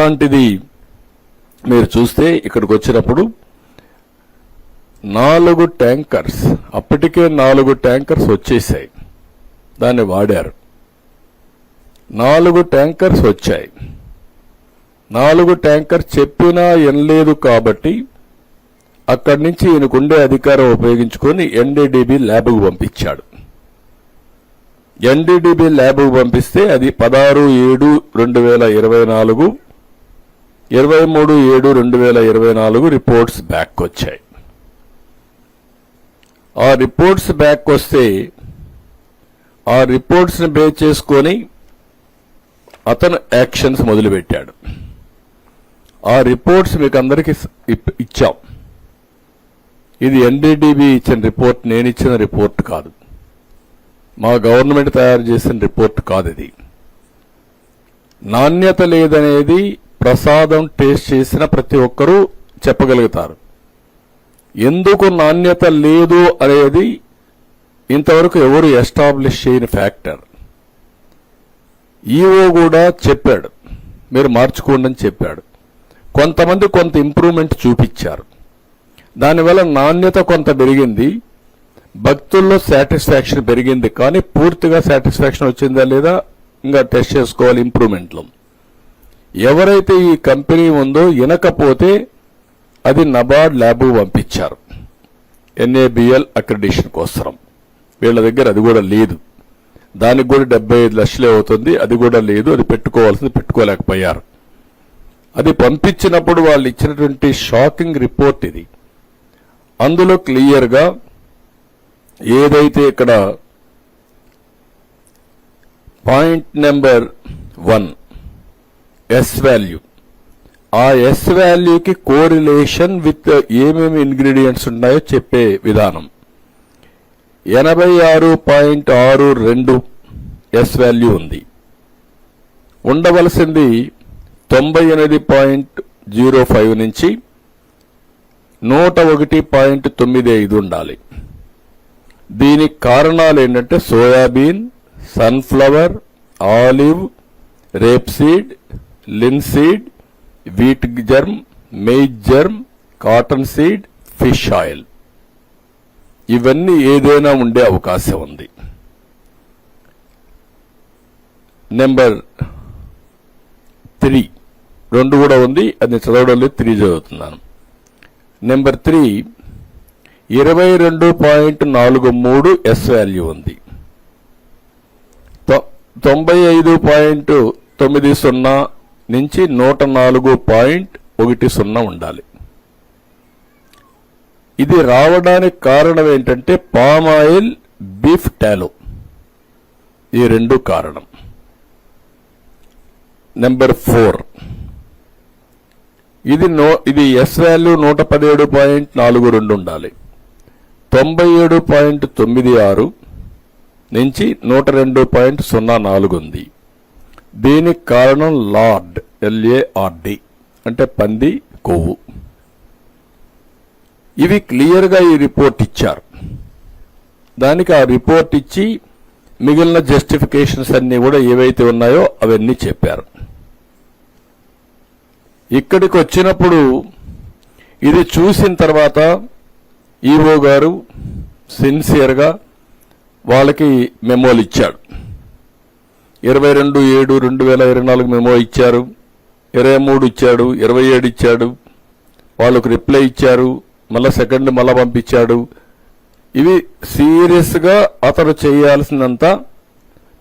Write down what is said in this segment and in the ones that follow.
అలాంటిది మీరు చూస్తే ఇక్కడికి వచ్చినప్పుడు నాలుగు ట్యాంకర్స్ అప్పటికే నాలుగు ట్యాంకర్స్ వచ్చేసాయి దాన్ని వాడారు. నాలుగు ట్యాంకర్స్ వచ్చాయి. నాలుగు ట్యాంకర్ చెప్పినా ఎనలేదు కాబట్టి అక్కడి నుంచి ఈయనకుండే అధికారం ఉపయోగించుకొని ఎన్డీడీబీ ల్యాబ్కు పంపించాడు. ఎన్డీడీబీ ల్యాబ్కు పంపిస్తే అది పదహారు ఏడు రెండు వేల ఇరవై నాలుగు ఇరవై మూడు ఏడు రెండు వేల ఇరవై నాలుగు రిపోర్ట్స్ బ్యాక్ వచ్చాయి. ఆ రిపోర్ట్స్ బ్యాక్ వస్తే ఆ రిపోర్ట్స్ని బేస్ చేసుకొని అతను యాక్షన్స్ మొదలుపెట్టాడు. ఆ రిపోర్ట్స్ మీకు అందరికీ ఇప్- ఇచ్చాం. ఇది ఎన్డీడీబీ ఇచ్చిన రిపోర్ట్ నేను ఇచ్చిన రిపోర్ట్ కాదు. మా గవర్నమెంట్ తయారు చేసిన రిపోర్ట్ కాదు ఇది. నాణ్యత లేదనేది ప్రసాదం టేస్ట్ చేసిన ప్రతి ఒక్కరూ చెప్పగలుగుతారు. ఎందుకు నాణ్యత లేదు అనేది ఇంతవరకు ఎవరు ఎస్టాబ్లిష్ చేయని ఫ్యాక్టర్. ఈఓ కూడా చెప్పాడు. మీరు మార్చుకోండి అని చెప్పాడు. కొంతమంది కొంత ఇంప్రూవ్మెంట్ చూపించారు. దానివల్ల నాణ్యత కొంత పెరిగింది. భక్తుల్లో సాటిస్ఫాక్షన్ పెరిగింది. కానీ పూర్తిగా సాటిస్ఫాక్షన్ వచ్చిందా లేదా ఇంకా టెస్ట్ చేసుకోవాలి ఇంప్రూవ్మెంట్లో. ఎవరైతే ఈ కంపెనీ ఉందో వినకపోతే అది నబార్డ్ ల్యాబ్ పంపించారు. ఎన్ఏబిఎల్ అక్రిడేషన్ కోసరం. వీళ్ళ దగ్గర అది కూడా లేదు. దానికి కూడా డెబ్బై ఐదు లక్షలే అవుతుంది. అది కూడా లేదు. అది పెట్టుకోవాల్సింది పెట్టుకోలేకపోయారు. అది పంపించినప్పుడు వాళ్ళు ఇచ్చినటువంటి షాకింగ్ రిపోర్ట్ ఇది. అందులో క్లియర్గా ఏదైతే ఇక్కడ point number one S value ఆ ఎస్ వాల్యూకి కోరిలేషన్ విత్ ఏమేమి ఇంగ్రీడియంట్స్ ఉన్నాయో చెప్పే విధానం. ఎనభై ఆరు పాయింట్ ఆరు రెండు ఎస్ వాల్యూ ఉంది. ఉండవలసింది తొంభై ఎనిమిది పాయింట్ జీరో ఫైవ్ నుంచి నూట ఒకటి పాయింట్ తొమ్మిది ఐదు ఉండాలి. దీనికి కారణాలు ఏంటంటే soybean sunflower olive rapeseed linseed wheat germ maize germ cotton seed fish oil. ఇవన్నీ ఏదైనా ఉండే అవకాశం ఉంది. Number three. రెండు కూడా ఉంది అది చదవడం లేదు త్రీ చదువుతున్నాను. నెంబర్ త్రీ ఇరవై రెండు పాయింట్ నాలుగు మూడు ఎస్ వాల్యూ ఉంది. తొంభై ఐదు పాయింట్ తొమ్మిది సున్నా నుంచి నూట నాలుగు పాయింట్ ఒకటి సున్నా ఉండాలి. ఇది రావడానికి కారణం ఏంటంటే పామ్ ఆయిల్ బీఫ్ టాలో. ఈ రెండు కారణం. Number four. ఇది నో ఇది ఎస్ వాల్యూ నూట పదిహేడు పాయింట్ నాలుగు రెండు ఉండాలి. తొంభై ఏడు పాయింట్ తొమ్మిది ఆరు నుంచి నూట రెండు పాయింట్ సున్నా నాలుగు ఉంది. దీనికి కారణం లార్డ్ ఎల్ఏఆర్డి అంటే పంది కొవ్వు. ఇవి క్లియర్గా ఈ రిపోర్ట్ ఇచ్చారు. దానికి ఆ రిపోర్ట్ ఇచ్చి మిగిలిన జస్టిఫికేషన్స్ అన్నీ కూడా ఏవైతే ఉన్నాయో అవన్నీ చెప్పారు. ఇక్కడికి వచ్చినప్పుడు ఇది చూసిన తర్వాత ఈవో గారు సిన్సియర్గా వాళ్ళకి మెమోలు ఇచ్చాడు. ఇరవై రెండు ఏడు రెండు వేల ఇరవై నాలుగు మెమో ఇచ్చారు. ఇరవై మూడు ఇచ్చాడు. ఇరవై ఏడు ఇచ్చాడు. వాళ్ళకు రిప్లై ఇచ్చారు. మళ్ళా సెకండ్ మళ్ళా పంపించాడు. ఇవి సీరియస్గా అతను చేయాల్సినంత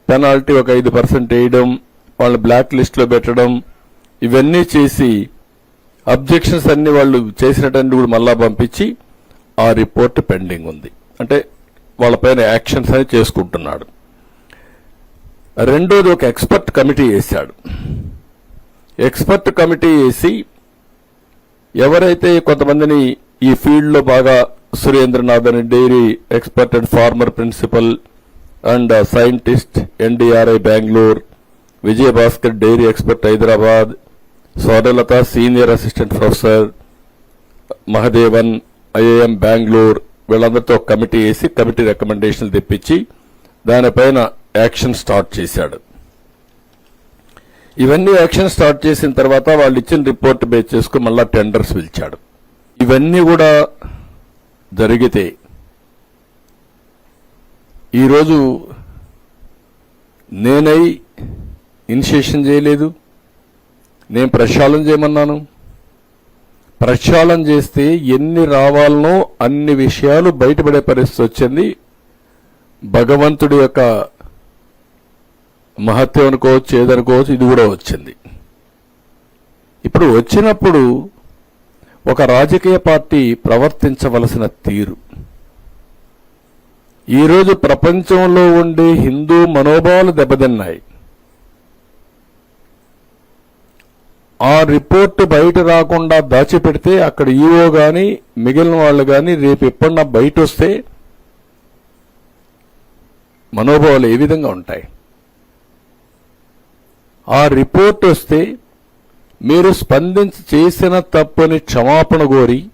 పెనాల్టీ ఒక ఐదు పర్సెంట్ వేయడం వాళ్ళని బ్లాక్ లిస్ట్లో పెట్టడం ఇవన్నీ చేసి అబ్జెక్షన్స్ అన్ని వాళ్ళు చేసినటువంటి కూడా మళ్ళా పంపించి ఆ రిపోర్ట్ పెండింగ్ ఉంది. అంటే వాళ్ళపైన యాక్షన్స్ అని చేసుకుంటున్నాడు. రెండోది ఒక ఎక్స్పర్ట్ కమిటీ వేశాడు. ఎక్స్పర్ట్ కమిటీ వేసి ఎవరైతే కొంతమందిని ఈ ఫీల్డ్లో బాగా సురేంద్రనాథ్ అని dairy expert and farmer principal and scientist NDRI Bengaluru Vijayabhaskar dairy expert Hyderabad Swarnalatha senior assistant professor Mahadevan IAM Bengaluru వీళ్ళందరితో కమిటీ వేసి కమిటీ రికమెండేషన్లు తెప్పించి దానిపైన యాక్షన్ స్టార్ట్ చేశాడు. ఇవన్నీ యాక్షన్ స్టార్ట్ చేసిన తర్వాత వాళ్ళు ఇచ్చిన రిపోర్ట్ బేస్ చేసుకుని మళ్ళా టెండర్స్ పిలిచాడు. ఇవన్నీ కూడా జరిగితే ఈరోజు నేనై ఇనిషియేషన్ చేయలేదు నేను ప్రక్షాళన చేయమన్నాను. ప్రక్షాళన చేస్తే ఎన్ని రావాలనో అన్ని విషయాలు బయటపడే పరిస్థితి వచ్చింది. భగవంతుడి యొక్క మహత్యం అనుకోవచ్చు ఏదనుకోవచ్చు ఇది కూడా వచ్చింది. ఇప్పుడు వచ్చినప్పుడు ఒక రాజకీయ పార్టీ ప్రవర్తించవలసిన తీరు. ఈరోజు ప్రపంచంలో ఉండే హిందూ మనోభావాలు దెబ్బతిన్నాయి. ఆ రిపోర్ట్ బయట రాకుండా దాచిపెడితే అక్కడ ఈఓ కానీ మిగిలిన వాళ్ళు కానీ రేపు ఎప్పుడన్నా బయట వస్తే మనోభావాలు ఏ విధంగా ఉంటాయి? ఆ రిపోర్ట్ వస్తే మీరు స్పందించి చేసిన తప్పుని క్షమాపణ కోరి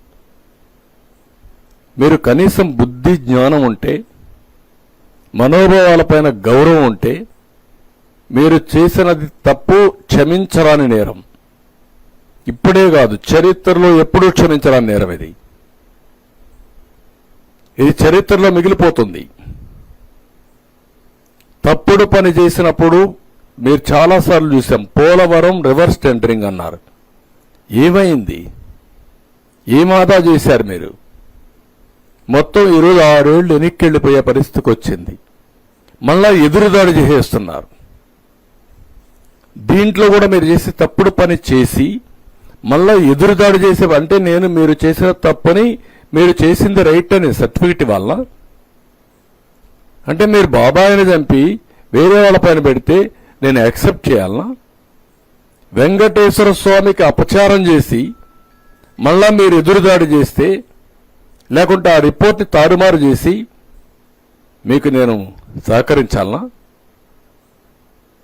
మీరు కనీసం బుద్ధి జ్ఞానం ఉంటే మనోభావాలపైన గౌరవం ఉంటే మీరు చేసినది తప్పు క్షమించరాని నేరం. ఇప్పుడే కాదు చరిత్రలో ఎప్పుడూ క్షమించరాని నేరం ఇది. ఇది చరిత్రలో మిగిలిపోతుంది. తప్పుడు పని చేసినప్పుడు మీరు చాలాసార్లు చూసాం. పోలవరం రివర్స్ టెండరింగ్ అన్నారు. ఏమైంది? ఏమాదా చేశారు మీరు? మొత్తం ఈరోజు ఆరేళ్ళు వెనక్కి వెళ్ళిపోయే పరిస్థితికి వచ్చింది. మళ్ళా ఎదురుదాడి చేసేస్తున్నారు. దీంట్లో కూడా మీరు చేసే తప్పుడు పని చేసి మళ్ళా ఎదురుదాడి చేసే అంటే నేను మీరు చేసిన తప్పని మీరు చేసింది రైట్ అని సర్టిఫికెట్ వల్ల అంటే మీరు బాబాయిని చంపి వేరే వాళ్ళ పైన పెడితే నేను యాక్సెప్ట్ చేయాలనా? వెంకటేశ్వర స్వామికి అపచారం చేసి మళ్ళా మీరు ఎదురుదాడి చేస్తే లేకుంటే ఆ రిపోర్ట్ని తారుమారు చేసి మీకు నేను సహకరించాలనా?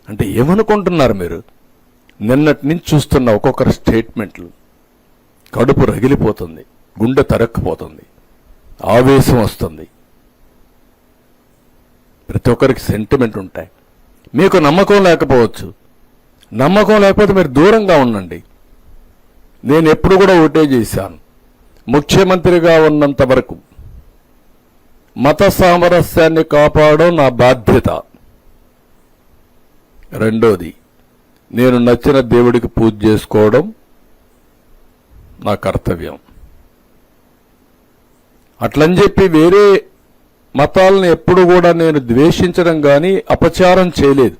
అంటే ఏమనుకుంటున్నారు మీరు? నిన్నటి నుంచి చూస్తున్న ఒక్కొక్కరి స్టేట్మెంట్లు. కడుపు రగిలిపోతుంది గుండె తరక్కుపోతుంది ఆవేశం వస్తుంది. ప్రతి ఒక్కరికి సెంటిమెంట్ ఉంటాయి. మీకు నమ్మకం లేకపోవచ్చు. నమ్మకం లేకపోతే మీరు దూరంగా ఉండండి. నేను ఎప్పుడు కూడా ఓటే చేశాను. ముఖ్యమంత్రిగా ఉన్నంత వరకు మత సామరస్యాన్ని కాపాడడం నా బాధ్యత. రెండోది నేను నచ్చిన దేవుడికి పూజ చేసుకోవడం నా కర్తవ్యం. అట్లని చెప్పి వేరే మతాలను ఎప్పుడు కూడా నేను ద్వేషించడం కానీ అపచారం చేయలేదు.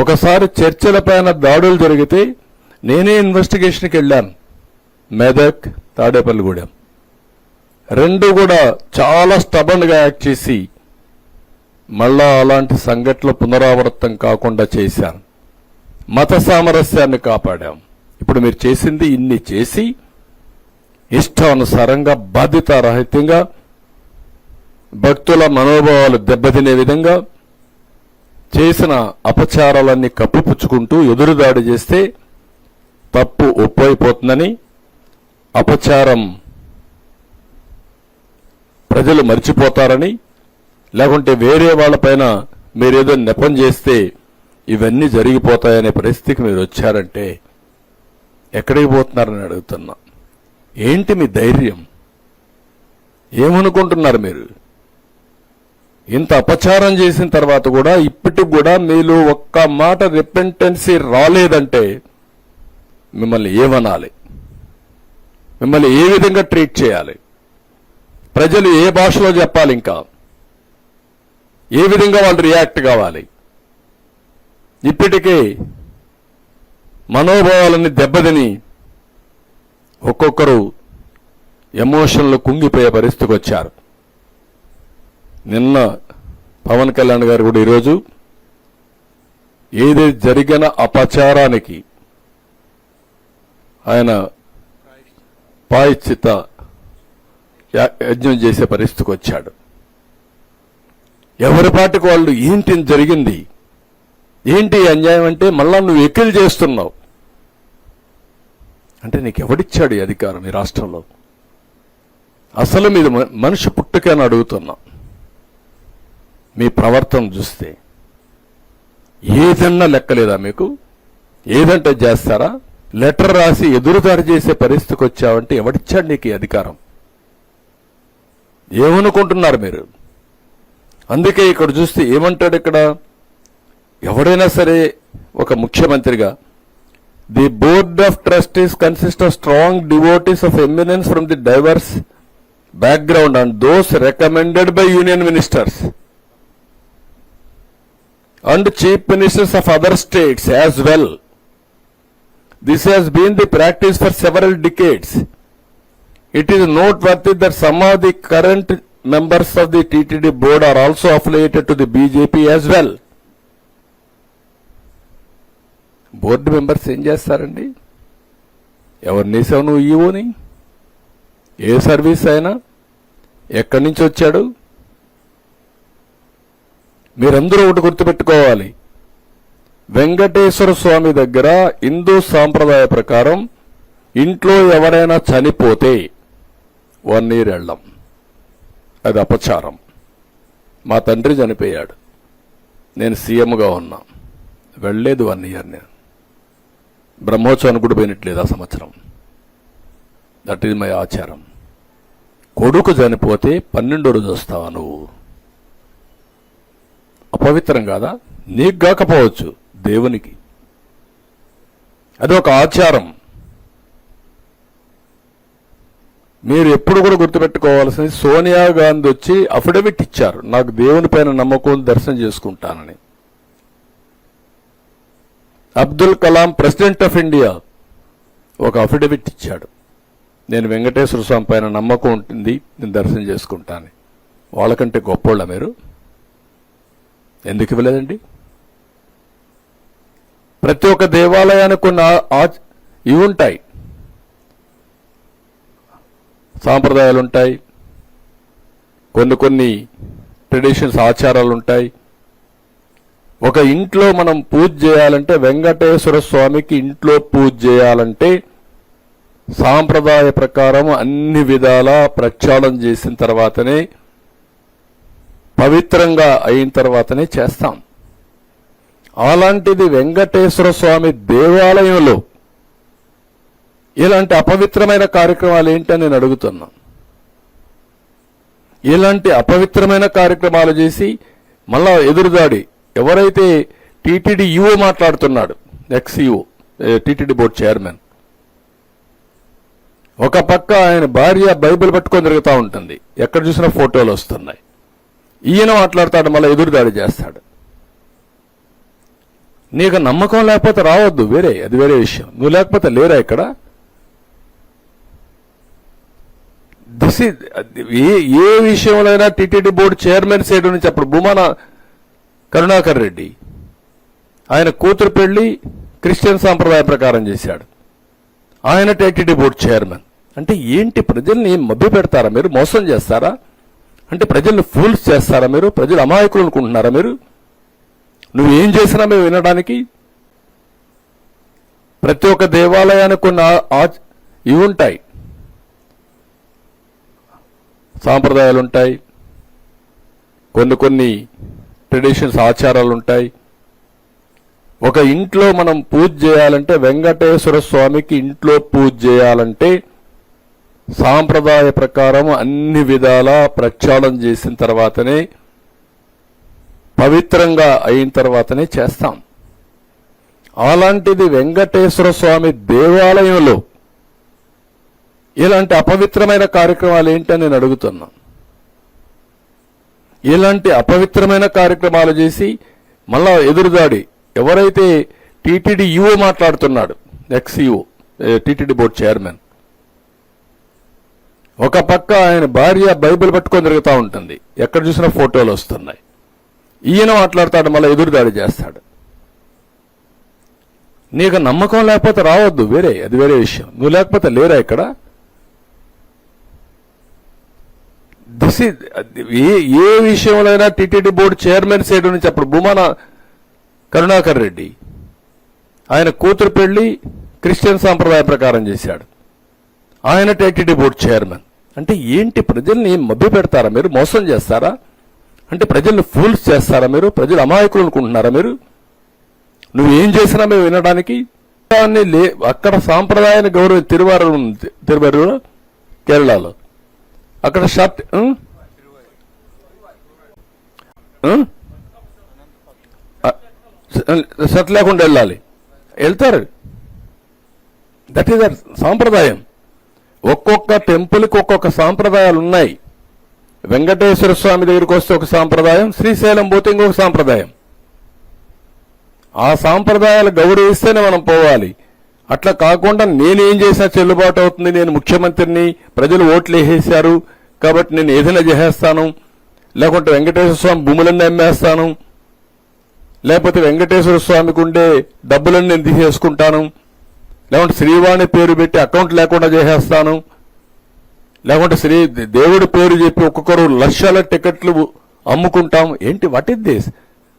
ఒకసారి చర్చలపైన దాడులు జరిగితే నేనే ఇన్వెస్టిగేషన్కి వెళ్ళాను. మెదక్ తాడేపల్లిగూడెం. రెండు కూడా చాలా స్టబన్గా యాక్ట్ చేసి మళ్ళా అలాంటి సంఘటనలు పునరావృతం కాకుండా చేశాను. మత సామరస్యాన్ని కాపాడాం. ఇప్పుడు మీరు చేసింది ఇన్ని చేసి ఇష్టానుసారంగా బాధ్యతారహితంగా భక్తుల మనోభావాలు దెబ్బతినే విధంగా చేసిన అపచారాలన్నీ కప్పిపుచ్చుకుంటూ ఎదురుదాడి చేస్తే తప్పు ఒప్పైపోతుందని అపచారం ప్రజలు మర్చిపోతారని లేకుంటే వేరే వాళ్ళపైన మీరేదో నెపం చేస్తే ఇవన్నీ జరిగిపోతాయనే పరిస్థితికి మీరు వచ్చారంటే ఎక్కడికి పోతున్నారని అడుగుతున్నా. ఏంటి మీ ధైర్యం? ఏమనుకుంటున్నారు మీరు? ఇంత అపచారం చేసిన తర్వాత కూడా ఇప్పటికి కూడా మీలో ఒక్క మాట రిపెంటెన్సీ రాలేదంటే మిమ్మల్ని ఏమనాలి మిమ్మల్ని ఏ విధంగా ట్రీట్ చేయాలి? ప్రజలు ఏ భాషలో చెప్పాలి ఇంకా? ఏ విధంగా వాళ్ళు రియాక్ట్ కావాలి? ఇప్పటికే మనోభావాలని దెబ్బతిని ఒక్కొక్కరు ఎమోషన్లు కుంగిపోయే పరిస్థితికి వచ్చారు. నిన్న పవన్ కళ్యాణ్ గారు కూడా ఈరోజు ఏది జరిగిన అపచారానికి ఆయన పాయిచిత యజ్ఞం చేసే పరిస్థితికి వచ్చాడు. ఎవరి పాటికి వాళ్ళు ఏంటి జరిగింది? ఏంటి అన్యాయం అంటే మళ్ళా నువ్వు ఎక్కిలు చేస్తున్నావు. అంటే నీకు ఎవడిచ్చాడు ఈ అధికారం ఈ రాష్ట్రంలో? అసలు మీద మ- మనిషి పుట్టుకని అడుగుతున్నా. మీ ప్రవర్తన చూస్తే ఏదన్నా లెక్కలేదా మీకు? ఏదంటే చేస్తారా? లెటర్ రాసి ఎదురుదారి చేసే పరిస్థితికి వచ్చావంటే ఎవడిచ్చాడు నీకు అధికారం? ఏమనుకుంటున్నారు మీరు? అందుకే ఇక్కడ చూస్తే ఏమంటాడు ఇక్కడ? ఎవడైనా సరే ఒక ముఖ్యమంత్రిగా the board of trustees consist of strong devotees of eminence from the diverse background and those recommended by union ministers and chief ministers of other states as well this has been the practice for several decades it is noteworthy that some of the current members of the TTD board are also affiliated to the BJP as well board members ఏం చేస్తారండి? ఎవరిని వేసావు నువ్వు ఈవోని ఏ service అయినా? ఎక్కడి నుంచి వచ్చాడు? మీరందరూ ఒకటి గుర్తుపెట్టుకోవాలి. వెంకటేశ్వర స్వామి దగ్గర హిందూ సాంప్రదాయ ప్రకారం ఇంట్లో ఎవరైనా చనిపోతే వన్ ఇయర్ వెళ్ళం అది అపచారం. మా తండ్రి చనిపోయాడు. నేను సీఎంగా ఉన్నా. వెళ్ళలేదు వన్ ఇయర్ నేను. బ్రహ్మోత్సవానికి కూడా పోయినట్లేదు ఆ సంవత్సరం. దట్ ఈజ్ మై ఆచారం. కొడుకు చనిపోతే పన్నెండో రోజు వస్తావా నువ్వు? అపవిత్రం కాదా? నీకు కాకపోవచ్చు దేవునికి. అది ఒక ఆచారం. మీరు ఎప్పుడు కూడా గుర్తుపెట్టుకోవాల్సింది సోనియా గాంధీ వచ్చి అఫిడవిట్ ఇచ్చారు. నాకు దేవుని పైన నమ్మకం ఉంది, దర్శనం చేసుకుంటానని. Abdul Kalam president of India ఒక అఫిడవిట్ ఇచ్చాడు. నేను వెంకటేశ్వర స్వామి పైన నమ్మకం ఉంటుంది నేను దర్శనం చేసుకుంటాను వాళ్ళకంటే గొప్పోళ్ళ మీరు? ఎందుకు ఇవ్వలేదండి? ప్రతి ఒక్క దేవాలయానికి కొన్ని ఆ- ఇవి ఉంటాయి. సాంప్రదాయాలు ఉంటాయి. కొన్ని కొన్ని ట్రెడిషన్స్ ఆచారాలు ఉంటాయి. ఒక ఇంట్లో మనం పూజ చేయాలంటే వెంకటేశ్వర స్వామికి ఇంట్లో పూజ చేయాలంటే సాంప్రదాయ ప్రకారం అన్ని విధాలా ప్రక్షాళన చేసిన తర్వాతనే పవిత్రంగా అయిన తర్వాతనే చేస్తాం. అలాంటిది వెంకటేశ్వర స్వామి దేవాలయంలో ఇలాంటి అపవిత్రమైన కార్యక్రమాలు ఏంటని నేను అడుగుతున్నా. ఇలాంటి అపవిత్రమైన కార్యక్రమాలు చేసి మళ్ళా ఎదురుదాడి ఎవరైతే టీటీడీ యుఓ మాట్లాడుతున్నాడు ఎక్స్ఈఓ టీటీడీ బోర్డు చైర్మన్ ఒక పక్క ఆయన భార్య బైబిల్ పట్టుకొని తిరుగుతూ ఉంటుంది. ఎక్కడ చూసినా ఫోటోలు వస్తున్నాయి. ఈయన మాట్లాడతాడు మళ్ళీ ఎదురుదాడి చేస్తాడు. నీకు నమ్మకం లేకపోతే రావద్దు వేరే అది వేరే విషయం. నువ్వు లేకపోతే లేరా ఇక్కడ? దిస్ ఏ ఏ విషయంలోనైనా టిటిడి బోర్డు చైర్మన్ సైడ్ నుంచి అప్పుడు భూమాన కరుణాకర్ రెడ్డి ఆయన కూతురు పెళ్ళి క్రిస్టియన్ సాంప్రదాయ ప్రకారం చేశాడు. ఆయన టిటిడి బోర్డు చైర్మన్. అంటే ఏంటి ప్రజల్ని మభ్య పెడతారా మీరు మోసం చేస్తారా? అంటే ప్రజల్ని ఫూల్స్ చేస్తారా మీరు? ప్రజలు అమాయకులు అనుకుంటున్నారా మీరు? నువ్వు ఏం చేసినా మేము వినడానికి? ప్రతి ఒక్క దేవాలయానికి కొన్ని ఆ- ఇవి ఉంటాయి. సాంప్రదాయాలు ఉంటాయి. కొన్ని కొన్ని ట్రెడిషన్స్ ఆచారాలు ఉంటాయి. ఒక ఇంట్లో మనం పూజ చేయాలంటే వెంకటేశ్వర స్వామికి ఇంట్లో పూజ చేయాలంటే సాంప్రదాయ ప్రకారం అన్ని విధాల ప్రక్షాళన చేసిన తర్వాతనే పవిత్రంగా అయిన తర్వాతనే చేస్తాం. అలాంటిది వెంకటేశ్వర స్వామి దేవాలయంలో ఇలాంటి అపవిత్రమైన కార్యక్రమాలు ఏంటని నేను అడుగుతున్నా. ఇలాంటి అపవిత్రమైన కార్యక్రమాలు చేసి మళ్ళా ఎదురుదాడి ఎవరైతే టీటీడీ యుఓ మాట్లాడుతున్నాడు ఎక్స్ యుఓ టీటీడీ బోర్డు చైర్మన్ ఒక పక్క ఆయన భార్య బైబిల్ పట్టుకొని తిరుగుతూ ఉంటుంది. ఎక్కడ చూసినా ఫోటోలు వస్తున్నాయి. ఈయన మాట్లాడతాడు మళ్ళీ ఎదురుదాడి చేస్తాడు. నీకు నమ్మకం లేకపోతే రావద్దు వేరే అది వేరే విషయం. నువ్వు లేకపోతే లేరా ఇక్కడ? దిస్ ఇస్ ఏ ఏ విషయంలోనైనా టిటిడి బోర్డు చైర్మన్ సైడ్ నుంచి అప్పుడు భూమాన కరుణాకర్ రెడ్డి ఆయన కూతురు పెళ్ళి క్రిస్టియన్ సాంప్రదాయ ప్రకారం చేశాడు. ఆయన టిటిడి బోర్డు చైర్మన్. అంటే ఏంటి ప్రజల్ని మభ్య పెడతారా మీరు? మోసం చేస్తారా? అంటే ప్రజల్ని ఫూల్స్ చేస్తారా మీరు? ప్రజలు అమాయకులు అనుకుంటున్నారా మీరు? నువ్వేం చేసినా మేము వినడానికి? దాన్ని లే అక్కడ సాంప్రదాయాన్ని గౌరవ తిరువారూరు ఉంది తిరువారూరు కేరళలో. అక్కడ షర్ట్ షర్ట్ లేకుండా వెళ్ళాలి. వెళ్తారు. దట్ ఈస్ దట్ సాంప్రదాయం. ఒక్కొక్క టెంపుల్కి ఒక్కొక్క సాంప్రదాయాలు ఉన్నాయి. వెంకటేశ్వర స్వామి దగ్గరికి వస్తే ఒక సాంప్రదాయం శ్రీశైలం పోతే ఇంకొక సాంప్రదాయం. ఆ సాంప్రదాయాలు గౌరవిస్తేనే మనం పోవాలి. అట్లా కాకుండా నేనేం చేసినా చెల్లుబాటు అవుతుంది. నేను ముఖ్యమంత్రిని ప్రజలు ఓట్లు వేసేశారు కాబట్టి నేను ఏదైనా చేసేస్తాను. లేకుంటే వెంకటేశ్వర స్వామి భూములన్నీ అమ్మేస్తాను. లేకపోతే వెంకటేశ్వర స్వామికి ఉండే డబ్బులన్నీ నేను తీసేసుకుంటాను. లేకుంటే శ్రీవాణి పేరు పెట్టి అకౌంట్ లేకుండా చేసేస్తాను. లేకుంటే శ్రీ దేవుడి పేరు చెప్పి ఒక్కొక్కరు లక్షల టికెట్లు అమ్ముకుంటాం. ఏంటి వాట్ ఇస్ దిస్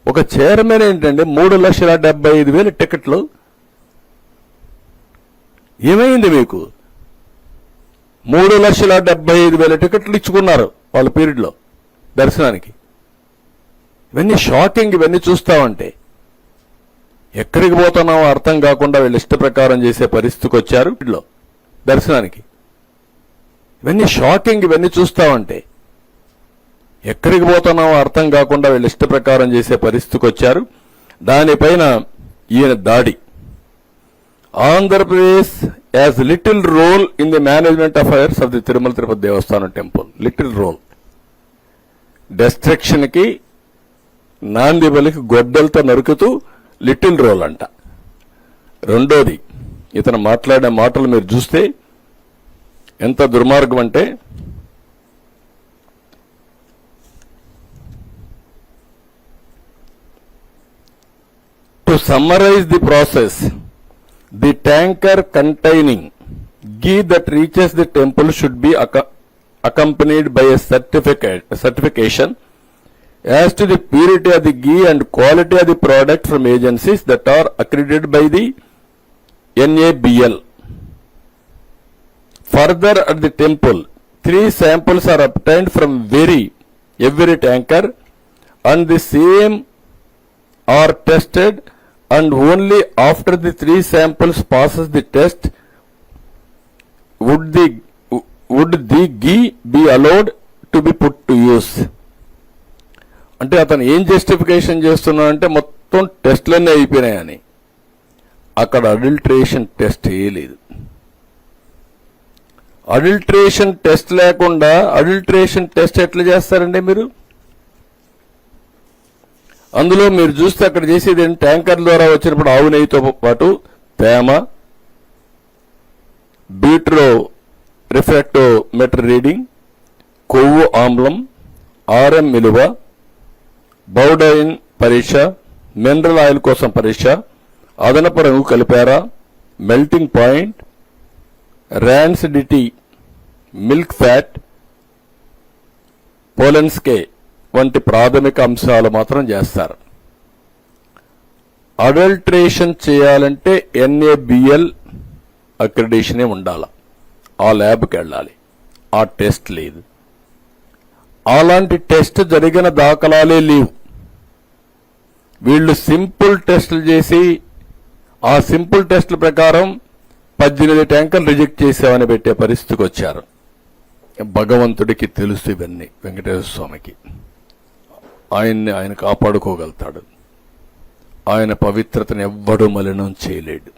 ఒక చైర్మన్ ఏంటంటే మూడు లక్షల డెబ్బై ఐదు వేల టికెట్లు. ఏమైంది మీకు? మూడు లక్షల డెబ్బై ఐదు వేల టికెట్లు ఇచ్చుకున్నారు వాళ్ళ పీరియడ్లో దర్శనానికి. ఇవన్నీ షాకింగ్ ఇవన్నీ చూస్తామంటే ఎక్కడికి పోతున్నామో అర్థం కాకుండా వీళ్ళు ఇష్ట ప్రకారం చేసే పరిస్థితికి వచ్చారు. వీళ్ళు దర్శనానికి. ఇవన్నీ షాకింగ్ ఇవన్నీ చూస్తామంటే ఎక్కడికి పోతున్నామో అర్థం కాకుండా వీళ్ళు ఇష్ట ప్రకారం చేసే పరిస్థితికి వచ్చారు. దానిపైన ఈయన దాడి. Andhra Pradesh as little role in the management affairs of the Tirumala Tirupati Devasthanam temple. Little role. డెస్ట్రక్షన్కి నాంది బలికి గొడ్డలతో నరుకుతూ లిటిల్ రోల్ అంట. రెండోది ఇతను మాట్లాడే మాటలు మీరు చూస్తే ఎంత దుర్మార్గం అంటే to summarize the process the tanker containing ghee that reaches the temple should be అక by a certificate certification as to the purity of the ghee and quality of the product from agencies that are accredited by the NABL. Further, at the temple, three samples are obtained from very every tanker, and the same are tested, and only after the three samples passes the test would the would the ghee be allowed to be put to use. అంటే అతను ఏం justification చేస్తున్నాడంటే మొత్తం టెస్ట్లన్నీ అయిపోయినాయని. అక్కడ adulteration test వేయలేదు adulteration test లేకుండా అడల్ట్రేషన్ టెస్ట్ ఎట్లా చేస్తారండి మీరు? అందులో మీరు చూస్తే అక్కడ చేసేది ట్యాంకర్ ద్వారా వచ్చినప్పుడు ఆవు నెయ్యితో పాటు తేమ బీట్రో రిఫ్రాక్టోమీటర్ రీడింగ్ కొవ్వు ఆమ్లం ఆర్ఎం విలువ బౌడైన్ పరీక్ష మినరల్ ఆయిల్ కోసం పరీక్ష అదనపు రంగు కలిపారా melting point rancidity milk fat Polenske వంటి ప్రాథమిక అంశాలు మాత్రం చేస్తారు. అడల్ట్రేషన్ చేయాలంటే ఎన్ఏబిఎల్ అక్రిడేషనే ఉండాల. ఆ ల్యాబ్కి వెళ్ళాలి. ఆ టెస్ట్ లేదు. అలాంటి టెస్ట్ జరిగిన దాఖలాలే లేవు. వీళ్ళు సింపుల్ టెస్టులు చేసి ఆ సింపుల్ టెస్టుల ప్రకారం పద్దెనిమిది ట్యాంకర్లు రిజెక్ట్ చేసామని పెట్టే పరిస్థితికి వచ్చారు. భగవంతుడికి తెలుసు ఇవన్నీ వెంకటేశ్వర స్వామికి. ఆయన్ని ఆయన కాపాడుకోగలుగుతాడు. ఆయన పవిత్రతను ఎవ్వడూ మలినం చేయలేడు.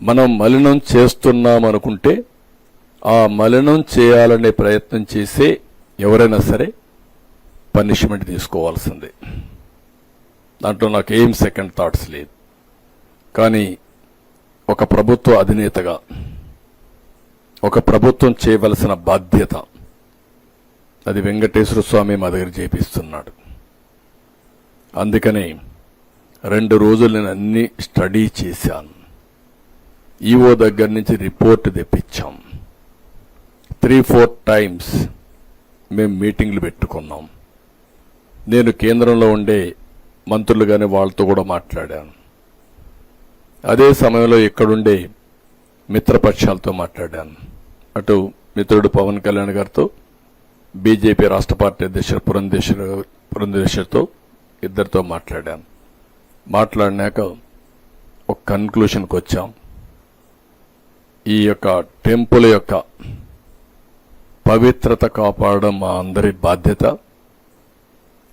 మనం మలినం చేస్తున్నాం అనుకుంటే ఆ మలినం చేయాలనే ప్రయత్నం చేసే ఎవరైనా సరే పనిష్మెంట్ తీసుకోవాల్సిందే. దాంట్లో నాకు ఏం సెకండ్ థాట్స్ లేదు. కానీ ఒక ప్రభుత్వ అధినేతగా ఒక ప్రభుత్వం చేయవలసిన బాధ్యత అది వెంకటేశ్వర స్వామి మా దగ్గర చేపిస్తున్నాడు. అందుకని రెండు రోజులు నేను అన్ని స్టడీ చేశాను. ఈఓ దగ్గర నుంచి రిపోర్ట్ తెప్పించాం. త్రీ ఫోర్ టైమ్స్ మేము మీటింగ్లు పెట్టుకున్నాం. నేను కేంద్రంలో ఉండే మంత్రులు కానీ వాళ్ళతో కూడా మాట్లాడాను. అదే సమయంలో ఇక్కడుండే మిత్రపక్షాలతో మాట్లాడాను. అటు మిత్రుడు పవన్ కళ్యాణ్ గారితో బీజేపీ రాష్ట్ర పార్టీ అధ్యక్షుడు పురంధేశ్వర పురంధేశ్వరితో ఇద్దరితో మాట్లాడాను. మాట్లాడినాక ఒక కన్క్లూషన్కి వచ్చాం. ఈ యొక్క టెంపుల్ యొక్క పవిత్రత కాపాడడం మా అందరి బాధ్యత.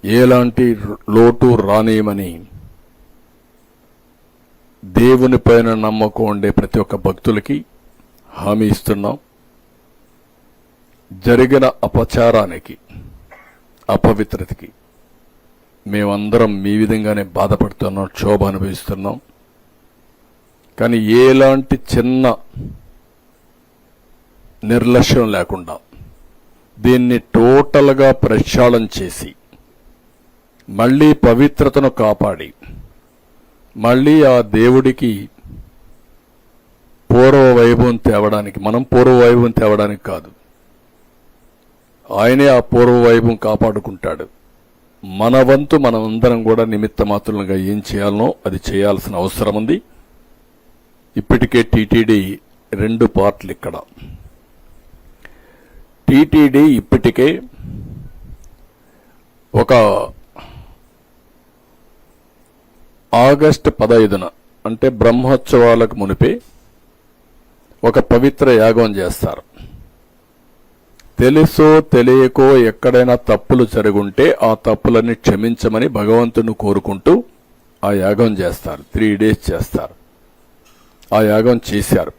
ఎలాంటి లోటు రానియమని దేవుని పైన నమ్మకం ఉండే ప్రతి ఒక్క భక్తులకి హామీ ఇస్తున్నాం. జరిగిన అపచారానికి అపవిత్రతకి మేమందరం మీ విధంగానే బాధపడుతున్నాం క్షోభ అనుభవిస్తున్నాం. కానీ ఎలాంటి చిన్న నిర్లక్ష్యం లేకుండా దీన్ని టోటల్గా ప్రక్షాళన చేసి మళ్ళీ పవిత్రతను కాపాడి మళ్ళీ ఆ దేవుడికి పూర్వ వైభవం తేవడానికి మనం పూర్వ వైభవం తేవడానికి కాదు. ఆయనే ఆ పూర్వ వైభవం కాపాడుకుంటాడు. మన వంతు మనమందరం కూడా నిమిత్త మాత్రులుగా ఏం చేయాలనో అది చేయాల్సిన అవసరం ఉంది. ఇప్పటికే టీటీడీ రెండు పార్ట్లు ఇక్కడ. టీటీడీ ఇప్పటికే ఒక ఆగస్టు పదైదున అంటే బ్రహ్మోత్సవాలకు మునిపే ఒక పవిత్ర యాగం చేస్తారు. తెలుసో తెలియకో ఎక్కడైనా తప్పులు జరుగుంటే ఆ తప్పులన్నీ క్షమించమని భగవంతుని కోరుకుంటూ ఆ యాగం చేస్తారు. త్రీ డేస్ చేస్తారు. ఆ యాగం చేశారు.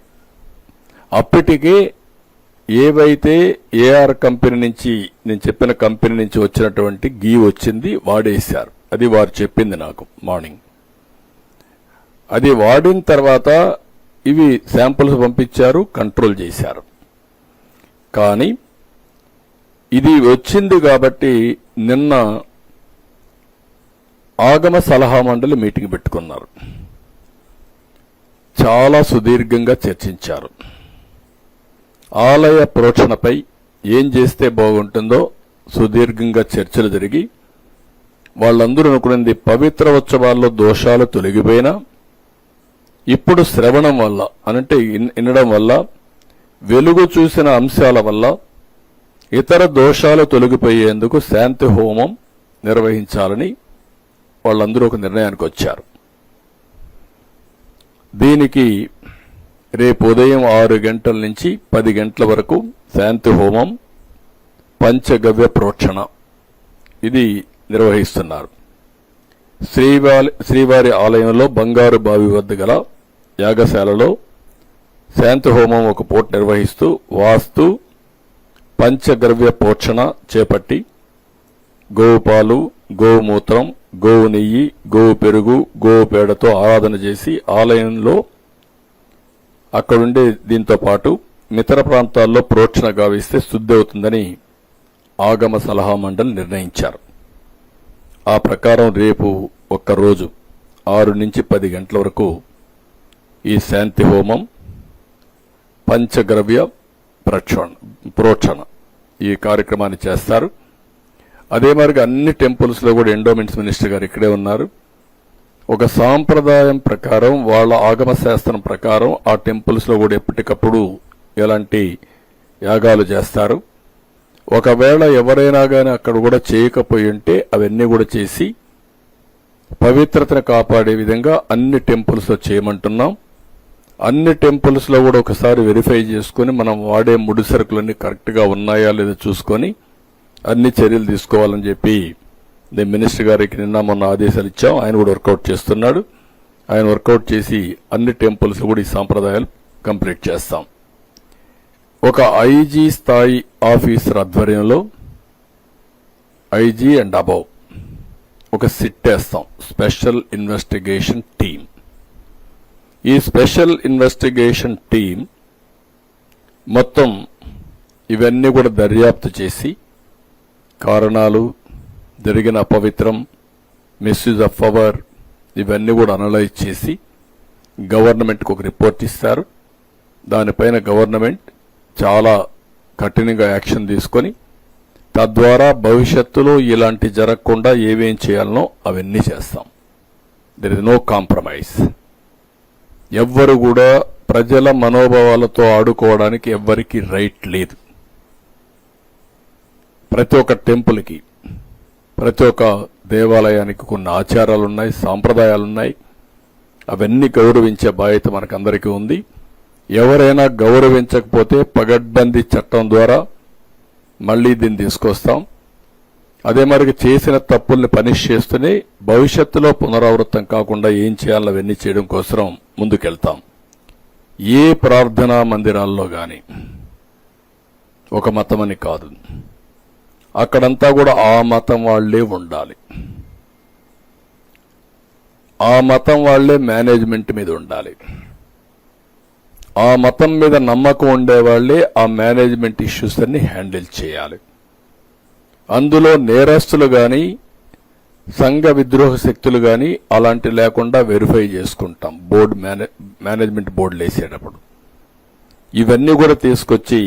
అప్పటికే ఏవైతే ఏఆర్ కంపెనీ నుంచి నేను చెప్పిన కంపెనీ నుంచి వచ్చినటువంటి గీ వచ్చింది వాడేశారు. అది వారు చెప్పింది నాకు మార్నింగ్. అది వాడిన తర్వాత ఇవి శాంపుల్స్ పంపించారు కంట్రోల్ చేశారు. కానీ ఇది వచ్చింది కాబట్టి నిన్న ఆగమ సలహా మండలి మీటింగ్ పెట్టుకున్నారు. చాలా సుదీర్ఘంగా చర్చించారు. ఆలయ ప్రోక్షణపై ఏం చేస్తే బాగుంటుందో సుదీర్ఘంగా చర్చలు జరిగి వాళ్ళందరూ అనుకునేది పవిత్ర ఉత్సవాల్లో దోషాలు తొలగిపోయినా ఇప్పుడు శ్రవణం వల్ల అనంటే ఇన్- వినడం వల్ల వెలుగు చూసిన అంశాల వల్ల ఇతర దోషాలు తొలగిపోయేందుకు శాంతి హోమం నిర్వహించాలని వాళ్ళందరూ ఒక నిర్ణయానికి వచ్చారు. దీనికి రేపు ఉదయం ఆరు గంటల నుంచి పది గంటల వరకు శాంతి హోమం పంచగవ్య ప్రోక్షణ. ఇది నిర్వహిస్తున్నారు. శ్రీవారి శ్రీవారి ఆలయంలో బంగారు బావి వద్ద గల యాగశాలలో శాంతి హోమం ఒక పూట నిర్వహిస్తూ వాస్తు పంచగవ్య పోషణ చేపట్టి గోవు పాలు గోమూత్రం గోవు నెయ్యి గోవు పెరుగు గోవు పేడతో ఆరాధన చేసి ఆలయంలో అక్కడుండే దీంతో పాటు మితర ప్రాంతాల్లో ప్రోక్షణ గావిస్తే శుద్ధి అవుతుందని ఆగమ సలహా మండలి నిర్ణయించారు. ఆ ప్రకారం రేపు ఒక్కరోజు ఆరు నుంచి పది గంటల వరకు ఈ శాంతి హోమం పంచగ్రవ్య ప్రక్షణ ప్రోక్షణ ఈ కార్యక్రమాన్ని చేస్తారు. అదే మరిగా అన్ని టెంపుల్స్లో కూడా ఎండోమెంట్స్ మినిస్టర్ గారు ఇక్కడే ఉన్నారు. ఒక సాంప్రదాయం ప్రకారం వాళ్ళ ఆగమ శాస్త్రం ప్రకారం ఆ టెంపుల్స్లో కూడా ఎప్పటికప్పుడు ఎలాంటి యాగాలు చేస్తారు. ఒకవేళ ఎవరైనా కానీ అక్కడ కూడా చేయకపోయి ఉంటే అవన్నీ కూడా చేసి పవిత్రతను కాపాడే విధంగా అన్ని టెంపుల్స్లో చేయమంటున్నాం. అన్ని టెంపుల్స్లో కూడా ఒకసారి వెరిఫై చేసుకుని మనం వాడే ముడి సరుకులన్నీ కరెక్ట్గా ఉన్నాయా లేదో చూసుకొని అన్ని చర్యలు తీసుకోవాలని చెప్పి నేను మినిస్టర్ గారికి నిన్న మొన్న ఆదేశాలు ఇచ్చాం. ఆయన కూడా వర్కౌట్ చేస్తున్నాడు. ఆయన వర్కౌట్ చేసి అన్ని టెంపుల్స్ కూడా ఈ సాంప్రదాయాలు కంప్లీట్ చేస్తాం. ఒక ఐజీ స్థాయి ఆఫీసర్ ఆధ్వర్యంలో ఐజీ అండ్ అబౌవ్ ఒక సిట్ వేస్తాం. స్పెషల్ ఇన్వెస్టిగేషన్ టీం ఈ స్పెషల్ ఇన్వెస్టిగేషన్ టీం మొత్తం ఇవన్నీ కూడా దర్యాప్తు చేసి కారణాలు జరిగిన అపవిత్రం మిస్యూజ్ ఆఫ్ పవర్ ఇవన్నీ కూడా అనలైజ్ చేసి గవర్నమెంట్కి ఒక రిపోర్ట్ ఇస్తారు. దానిపైన గవర్నమెంట్ చాలా కఠినంగా యాక్షన్ తీసుకొని తద్వారా భవిష్యత్తులో ఇలాంటి జరగకుండా ఏమేం చేయాలనో అవన్నీ చేస్తాం. దెర్ ఇస్ నో కాంప్రమైజ్ ఎవ్వరు కూడా ప్రజల మనోభావాలతో ఆడుకోవడానికి ఎవ్వరికి రైట్ లేదు. ప్రతి ఒక్క టెంపుల్కి ప్రతి ఒక్క దేవాలయానికి కొన్ని ఆచారాలు ఉన్నాయి సాంప్రదాయాలు ఉన్నాయి అవన్నీ గౌరవించే బాధ్యత మనకందరికీ ఉంది. ఎవరైనా గౌరవించకపోతే పగడ్బందీ చట్టం ద్వారా మళ్ళీ దీన్ని తీసుకొస్తాం. అదే మరికి చేసిన తప్పుల్ని పనిష్ చేస్తూనే భవిష్యత్తులో పునరావృతం కాకుండా ఏం చేయాలో అవన్నీ చేయడం కోసం ముందుకెళ్తాం. ఏ ప్రార్థనా మందిరాల్లో కానీ ఒక మతమని కాదు. అక్కడంతా కూడా ఆ మతం వాళ్ళే ఉండాలి. ఆ మతం వాళ్ళే మేనేజ్మెంట్ మీద ఉండాలి. ఆ మతం మీద నమ్మకం ఉండేవాళ్ళే ఆ మేనేజ్మెంట్ ఇష్యూస్ అన్ని హ్యాండిల్ చేయాలి. అందులో నేరస్తులు కానీ సంఘ విద్రోహ శక్తులు కానీ అలాంటి లేకుండా వెరిఫై చేసుకుంటాం. బోర్డు మేనేజ్మెంట్ బోర్డులు వేసేటప్పుడు ఇవన్నీ కూడా తీసుకొచ్చి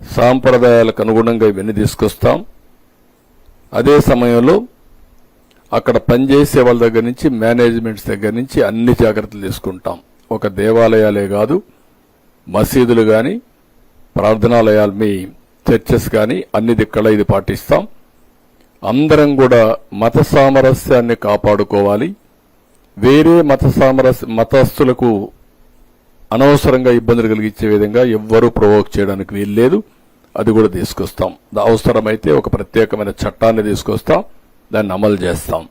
సాంప్రదాయాలకు అనుగుణంగా ఇవన్నీ తీసుకొస్తాం. అదే సమయంలో అక్కడ పనిచేసే వాళ్ళ దగ్గర నుంచి మేనేజ్మెంట్స్ దగ్గర నుంచి అన్ని జాగ్రత్తలు తీసుకుంటాం. ఒక దేవాలయాలే కాదు మసీదులు కానీ ప్రార్థనాలయాలు మీ చర్చెస్ కానీ అన్ని దిక్కల ఇది పాటిస్తాం. అందరం కూడా మత సామరస్యాన్ని కాపాడుకోవాలి. వేరే మత సామరస్య మతస్థులకు అనవసరంగా ఇబ్బందులు కలిగించే విధంగా ఎవ్వరూ ప్రొవోక్ చేయడానికి వీల్లేదు. అది కూడా తీసుకొస్తాం. అవసరమైతే ఒక ప్రత్యేకమైన చట్టాన్ని తీసుకొస్తాం. దాన్ని అమలు చేస్తాం.